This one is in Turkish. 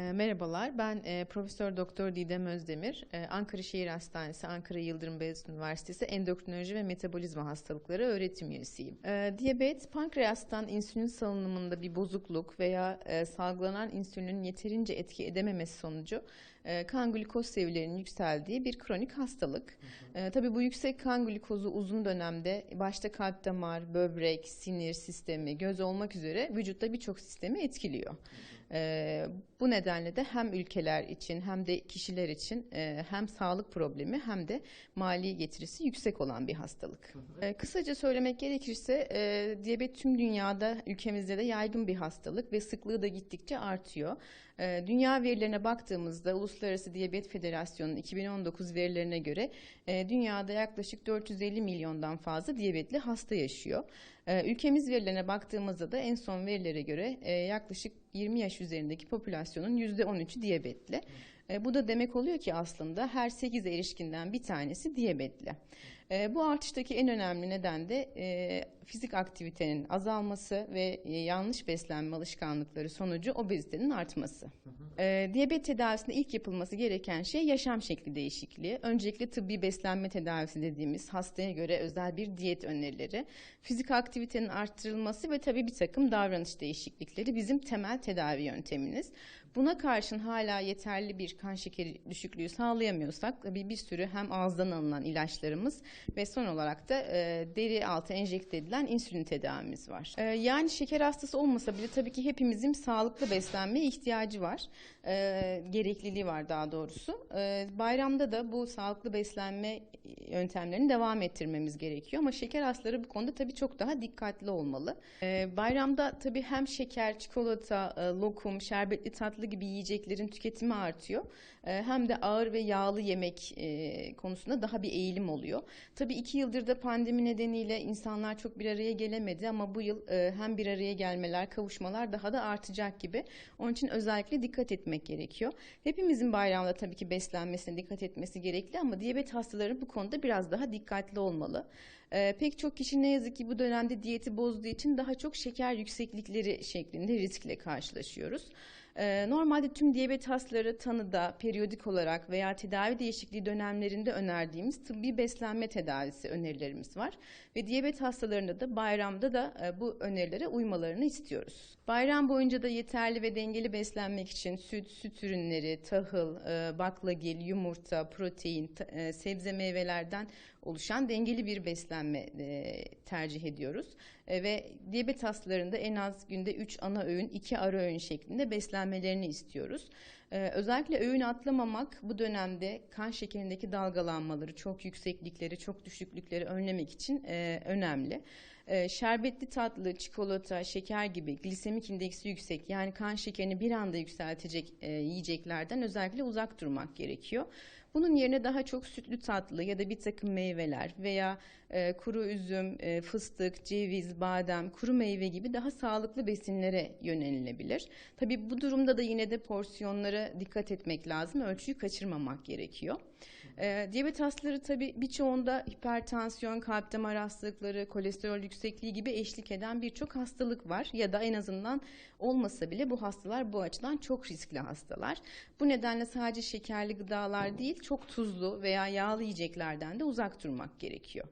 E, Merhabalar, ben e, Profesör Doktor Didem Özdemir, e, Ankara Şehir Hastanesi, Ankara Yıldırım Beyazıt Üniversitesi Endokrinoloji ve Metabolizma Hastalıkları öğretim üyesiyim. E, diyabet, pankreastan insülin salınımında bir bozukluk veya e, salgılanan insülinin yeterince etki edememesi sonucu e, kan glikoz seviyelerinin yükseldiği bir kronik hastalık. E, tabii bu yüksek kan glikozu uzun dönemde başta kalp damar, böbrek, sinir sistemi, göz olmak üzere vücutta birçok sistemi etkiliyor. E, bu nedenle de hem ülkeler için hem de kişiler için e, hem sağlık problemi hem de mali getirisi yüksek olan bir hastalık. E, kısaca söylemek gerekirse e, diyabet tüm dünyada ülkemizde de yaygın bir hastalık ve sıklığı da gittikçe artıyor. E, dünya verilerine baktığımızda Uluslararası Diyabet Federasyonu'nun 2019 verilerine göre e, dünyada yaklaşık 450 milyondan fazla diyabetli hasta yaşıyor. E, ülkemiz verilerine baktığımızda da en son verilere göre e, yaklaşık 20 yaş üzerindeki popülasyonun %13'ü diyabetli. E, bu da demek oluyor ki aslında her 8 erişkinden bir tanesi diyabetli. E, bu artıştaki en önemli neden de e, fizik aktivitenin azalması ve e, yanlış beslenme alışkanlıkları sonucu obezitenin artması. E, diyabet tedavisinde ilk yapılması gereken şey yaşam şekli değişikliği. Öncelikle tıbbi beslenme tedavisi dediğimiz hastaya göre özel bir diyet önerileri, fizik aktivitenin arttırılması ve tabii bir takım davranış değişiklikleri bizim temel tedavi yönteminiz. Buna karşın hala yeterli bir kan şekeri düşüklüğü sağlayamıyorsak tabii bir sürü hem ağızdan alınan ilaçlarımız ve son olarak da e, deri altı enjekte edilen insülin tedavimiz var. E, yani şeker hastası olmasa bile tabii ki hepimizin sağlıklı beslenmeye ihtiyacı var. E, gerekliliği var daha doğrusu. E, bayramda da bu sağlıklı beslenme yöntemlerini devam ettirmemiz gerekiyor ama şeker hastaları bu konuda tabii çok daha dikkatli olmalı. E, bayramda tabii hem şeker, çikolata, e, lokum, şerbetli tatlı gibi yiyeceklerin tüketimi artıyor. E, hem de ağır ve yağlı yemek e, konusunda daha bir eğilim oluyor. Tabii iki yıldır da pandemi nedeniyle insanlar çok bir araya gelemedi ama bu yıl e, hem bir araya gelmeler, kavuşmalar daha da artacak gibi. Onun için özellikle dikkat etmek gerekiyor. Hepimizin bayramda tabii ki beslenmesine dikkat etmesi gerekli ama diyabet hastaları bu konuda biraz daha dikkatli olmalı. E, pek çok kişi ne yazık ki bu dönemde diyeti bozduğu için daha çok şeker yükseklikleri şeklinde riskle karşılaşıyoruz. E, normalde tüm diyabet hastaları tanıda, periyodik olarak veya tedavi değişikliği dönemlerinde önerdiğimiz tıbbi beslenme tedavisi önerilerimiz var. Ve diyabet hastalarında da bayramda da e, bu önerilere uymalarını istiyoruz. Bayram boyunca da yeterli ve dengeli beslenmek için süt, süt ürünleri, tahıl, e, baklagil, yumurta, protein, e, sebze meyvelerden oluşan dengeli bir beslenme tercih ediyoruz. Ve diyabet hastalarında en az günde 3 ana öğün, 2 ara öğün şeklinde beslenmelerini istiyoruz. E, özellikle öğün atlamamak bu dönemde kan şekerindeki dalgalanmaları, çok yükseklikleri, çok düşüklükleri önlemek için e, önemli. E, şerbetli tatlı, çikolata, şeker gibi glisemik indeksi yüksek yani kan şekerini bir anda yükseltecek e, yiyeceklerden özellikle uzak durmak gerekiyor. Bunun yerine daha çok sütlü tatlı ya da bir takım meyveler veya e, kuru üzüm, e, fıstık, ceviz, badem, kuru meyve gibi daha sağlıklı besinlere yönelilebilir. Tabii bu durumda da yine de porsiyonlara dikkat etmek lazım. Ölçüyü kaçırmamak gerekiyor. E, diyabet hastaları tabii birçoğunda hipertansiyon, kalp damar hastalıkları, kolesterol yüksekliği gibi eşlik eden birçok hastalık var. Ya da en azından olmasa bile bu hastalar bu açıdan çok riskli hastalar. Bu nedenle sadece şekerli gıdalar değil, çok tuzlu veya yağlı yiyeceklerden de uzak durmak gerekiyor.